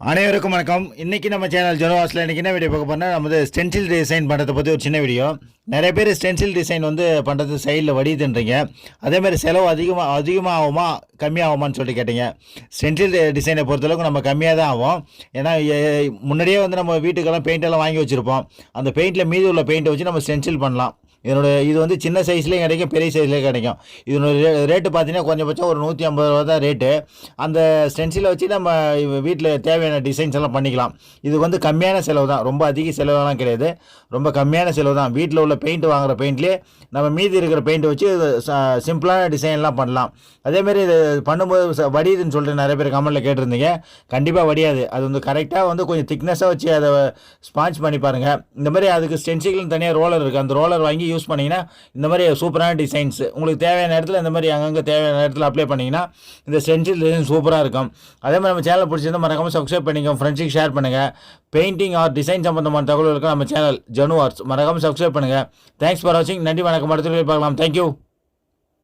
அனைவருக்கும் வணக்கம். இன்றைக்கி நம்ம சேனல் ஜெனவாஸில் இன்றைக்கி என்ன வீடியோ பார்க்க போனால் நம்ம ஸ்டென்சில் டிசைன் பண்ணுறதை பற்றி ஒரு சின்ன வீடியோ நிறைய பேர் ஸ்டென்சில் டிசைன் வந்து பண்ணுறது சைடில் வடிதுன்றீங்க அதே மாதிரி செலவு அதிகமாக அதிகமாகுமா கம்மியாகுமான்னு சொல்லி கேட்டீங்க. ஸ்டென்சில் டிசைனை பொறுத்தளவுக்கு நம்ம கம்மியாக தான் ஆகும். ஏன்னா முன்னாடியே வந்து நம்ம வீட்டுக்கெல்லாம் பெயிண்டெல்லாம் வாங்கி வச்சுருப்போம். அந்த பெயிண்டில் மீதி உள்ள பெயிண்ட்டை வச்சு நம்ம ஸ்டென்சில் பண்ணலாம். இதனுடைய இது வந்து சின்ன சைஸ்லேயும் கிடைக்கும் பெரிய சைஸ்லேயும் கிடைக்கும். இதனோட ரே- ரேட்டு பார்த்தீங்கன்னா கொஞ்சபட்சம் ஒரு நூற்றி ஐம்பது ரூபா தான் ரேட்டு அந்த ஸ்டென்சிலை வச்சு நம்ம வீட்டில் தேவையான டிசைன்ஸ் எல்லாம் பண்ணிக்கலாம். இது வந்து கம்மியான செலவு தான். ரொம்ப அதிக செலவெல்லாம் கிடையாது. ரொம்ப கம்மியான செலவு தான். வீட்டில் உள்ள பெயிண்ட் வாங்குற பெயிண்ட்லேயே நம்ம மீதி இருக்கிற பெயிண்ட் வச்சு சிம்பிளான டிசைன்லாம் பண்ணலாம். அதேமாரி இது பண்ணும்போது வடியுதுன்னு சொல்லிட்டு நிறைய பேர் கமெண்ட்டில் கேட்டிருந்தீங்க. கண்டிப்பாக வடியாது. அது வந்து கரெக்டாக வந்து கொஞ்சம் திக்னஸாக வச்சு அதை ஸ்பான்ச் பண்ணி பாருங்கள் இந்த மாதிரி அதுக்கு ஸ்டென்சில்னு தனியாக ரோலர் இருக்குது அந்த ரோலர் வாங்கி யூஸ் பண்ணிங்கன்னா இந்த மாதிரி சூப்பரான டிசைன்ஸ் உங்களுக்கு தேவையான இடத்துல இந்த மாதிரி அங்கங்கே தேவையான இடத்துல அப்ளை பண்ணிங்கன்னா இந்த ஸ்டென்சில் டிசைன் சூப்பராக இருக்கும். அதே மாதிரி நம்ம சேனல் பிடிச்சிருந்தா மறக்காமல் சப்ஸ்கிரைப் பண்ணிக்கோங்க ஃப்ரெண்ட்ஸுக்கு ஷேர் பண்ணுங்கள் பெயிண்டிங் ஆர் டிசைன் சம்மந்தமான தகவல்களுக்கு நம்ம சேனல் ஜனு ஆர்ட்ஸ் மறக்காமல் சப்ஸ்கிரைப் பண்ணுங்கள் தேங்க்ஸ் ஃபார் வாட்சிங் நன்றி வணக்கம். அடுத்த பார்க்கலாம். தேங்க்யூ